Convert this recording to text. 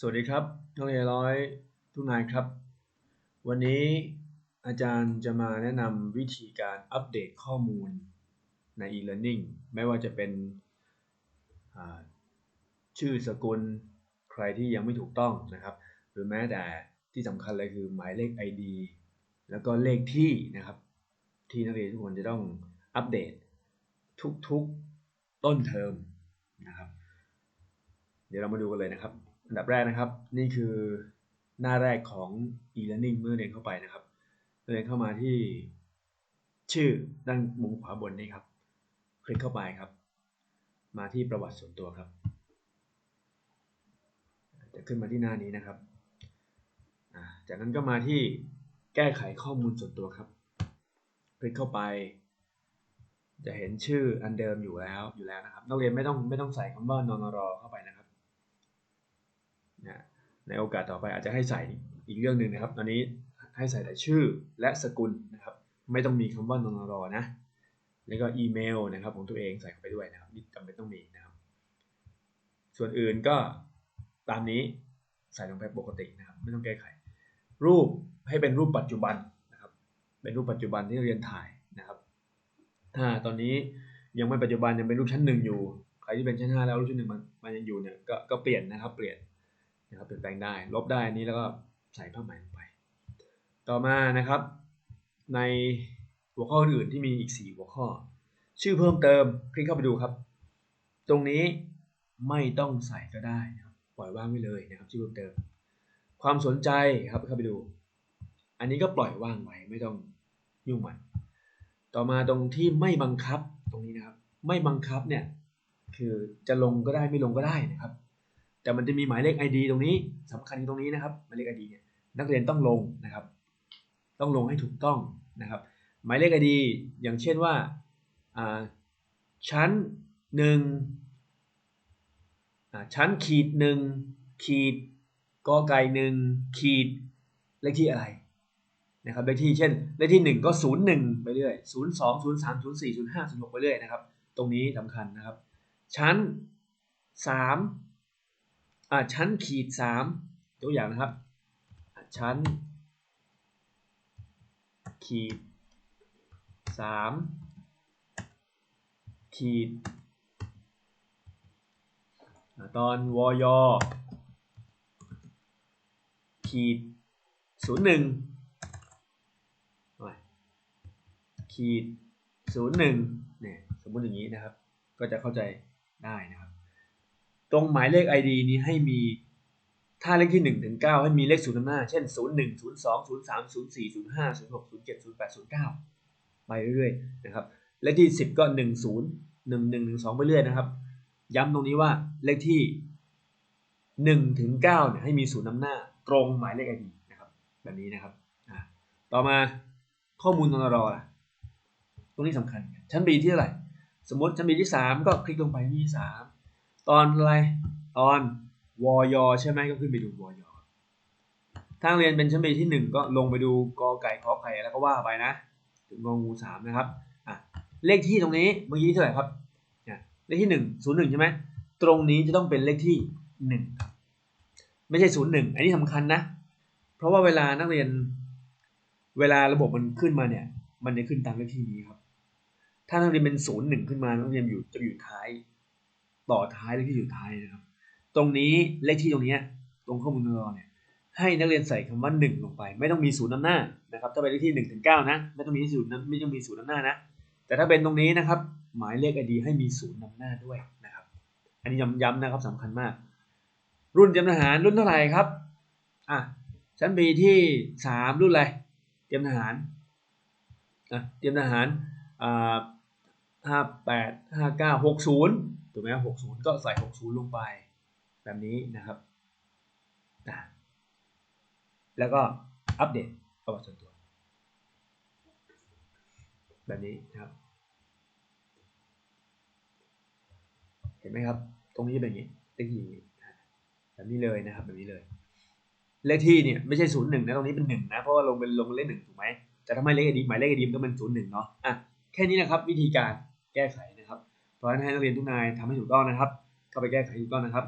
สวัสดีครับนักเรียนร้อยทุกนายครับ วันนี้อาจารย์จะมาแนะนำวิธีการอัปเดตข้อมูลใน e-learning ไม่ว่าจะเป็นชื่อสกุลใครที่ยังไม่ถูกต้องนะครับ หรือแม้แต่ที่สำคัญเลยคือหมายเลข ID แล้วก็เลขที่นะครับ ที่นักเรียนทุกคนจะต้องอัปเดตทุกๆต้นเทอมนะครับ เดี๋ยวเรามาดูกันเลยนะครับ อันดับแรกนะครับ นี่คือหน้าแรกของ e-learning เมื่อเรียนเข้าไปนะครับเรียนเข้ามาที่ชื่อด้านมุมขวาบนนี้ครับ คลิกเข้าไปครับ มาที่ประวัติส่วนตัวครับ จะขึ้นมาที่หน้านี้นะครับจากนั้นก็มาที่แก้ไขข้อมูลส่วนตัวครับ คลิกเข้าไป จะเห็นชื่ออันเดิมอยู่แล้วอยู่แล้วนะครับนักเรียนไม่ต้องไม่ต้องใส่คำว่านอนรอเข้าไปนะครับ นะในโอกาสต่อไปอาจจะให้ใส่อีกเรื่องหนึ่งนะครับ ตอนนี้ให้ใส่แต่ชื่อและสกุลนะครับ ไม่ต้องมีคำว่านนรนะ แล้วก็อีเมลนะครับของตัวเองใส่เข้าไปด้วยนะครับนี่จำเป็นต้องมีนะครับ ส่วนอื่นก็ตามนี้ใส่ลงไปปกตินะครับ ไม่ต้องแก้ไข รูปให้เป็นรูปปัจจุบันนะครับ เป็นรูปปัจจุบันที่เรียนถ่ายนะครับ ถ้าตอนนี้ยังไม่ปัจจุบันยังเป็นรูปชั้นหนึ่งอยู่ ใครที่เป็นชั้นห้าแล้วรูปชั้นหนึ่งมันมันยังอยู่เนี่ยก็ก็เปลี่ยนนะครับ เปลี่ยน นะครับเปลี่ยนแปลงได้ ลบได้นี้แล้วก็ใส่ผ้าไหมลงไป ต่อมานะครับ ในหัวข้ออื่นที่มีอีก 4 หัวข้อ ชื่อเพิ่มเติมคลิกเข้าไปดูครับ ตรงนี้ไม่ต้องใส่ก็ได้นะครับปล่อยว่างไว้เลยนะครับ ชื่อเพิ่มเติม ความสนใจครับเข้าไปดู อันนี้ก็ปล่อยว่างไว้ไม่ต้องยุ่งมันต่อมาตรงที่ไม่บังคับตรงนี้นะครับ ไม่บังคับเนี่ยคือจะลงก็ได้ไม่ลงก็ได้นะครับ แต่มันจะมีหมายเลข ID ตรงนี้สำคัญตรงนี้นะครับหมายเลข ID เนี่ยนักเรียนต้องลงนะครับ ต้องลงให้ถูกต้องนะครับ หมายเลข ID อย่างเช่นว่าชั้นหนึ่งชั้นขีดหนึ่งขีดกอไก่หนึ่งขีดเลขที่อะไรนะครับเลขที่เช่นเลขที่ 1 ก็ 0 1 ไปเรื่อย 0 2 0 3 0 4 0 5 0 6 ไปเรื่อยนะครับ ตรงนี้สำคัญนะครับ ชั้น 3 ชั้นขีดสามตัวอย่างนะครับ ชั้น ขีดสามขีด ตอนวยขีดศูนย์หนึ่งขีดศูนย์หนึ่งเนี่ยสมมติอย่างนี้นะครับ ก็จะเข้าใจได้นะครับ ตรงหมายเลข ID นี้ให้มีถ้าเลขที่1ถึง9ให้มีเลขศูนย์นำหน้า เช่น 0 1 0 2 0 3 0 4 0 5 0 6 0 7 0 8 0 9 ไปเรื่อยๆนะครับ เลขที่ 10 ก็ 1 0 1 1 1 2 ไปเรื่อยนะครับ ย้ำตรงนี้ว่าเลขที่1ถึง9เนี่ยให้มีศูนย์นำหน้า ตรงหมายเลข ID นะครับแบบนี้นะครับ ต่อมาข้อมูลนรล่ะ ตรงนี้สำคัญ ชั้น B ที่เท่าไหร่ สมมติชั้น B ที่ 3 ก็คลิกลงไปที่3 ตอนอะไร ตอนวอยใช่ไหมก็ขึ้นไปดูวอยถ้าเรียนเป็นชั้นปีที่1ก็ลงไปดูกอไก่ขอไข่แล้วก็ว่าไปนะ ถึงงองูสามนะครับอะเลขที่ตรงนี้เมื่อกี้เท่าไหร่ครับเลขที่หนึ่งศูนย์หนึ่งใช่ไหมตรงนี้จะต้องเป็นเลขที่หนึ่งไม่ใช่ศูนย์หนึ่งอันนี้สำคัญนะ เพราะว่าเวลานักเรียนเวลาระบบมันขึ้นมาเนี่ย มันจะขึ้นตามเลขที่นี้ครับ ถ้านักเรียนเป็นศูนย์หนึ่งขึ้นมานักเรียนอยู่จะอยู่ท้าย ต่อท้ายเลขที่อยู่ท้ายนะครับ ตรงนี้เลขที่ตรงนี้ตรงข้อมูลเราเนี่ยให้นักเรียนใส่คำว่า 1 ลงไป ไม่ต้องมีศูนย์นำหน้านะครับถ้าเป็นเลขที่1ถึง9นะไม่ต้องมีศูนย์ไม่ต้องมีศูนย์นำหน้านะแต่ถ้าเป็นตรงนี้นะครับ หมายเลขอดีให้มีศูนย์นำหน้าด้วยนะครับ อันนี้ย้ำๆนะครับสำคัญมาก รุ่นเตรียมทหารรุ่นเท่าไหร่ครับอะชั้นปีที่ 3 รุ่นอะไรเตรียมทหารอะเตรียมทหารอ่าห้าแปดห้าเก้าหกศูนย์ ถูกไหมหกศูนย์ก็ใส่หกศูนย์ลงไป แบบนี้นะครับแล้วก็อัปเดตประวัติส่วนตัว แบบนี้นะครับ เห็นไหมครับ ตรงนี้เป็นอย่างนี้เลขที่แบบนี้เลยนะครับ แบบนี้เลย เลขที่เนี่ยไม่ใช่ศูนย์หนึ่งนะตรงนี้เป็นหนึ่งนะ เพราะว่าลงเป็นลงเลขหนึ่งถูกไหมแต่ถ้าไมเลขอดีหมายเลขอดีมก็เป็นศูนย์หนึ่งเนาะอะแค่นี้นะครับ วิธีการแก้ไข เพราะฉะนั้นให้นักเรียนทุกนายทำให้ถูกต้องนะครับ เข้าไปแก้ไขถูกต้องนะครับ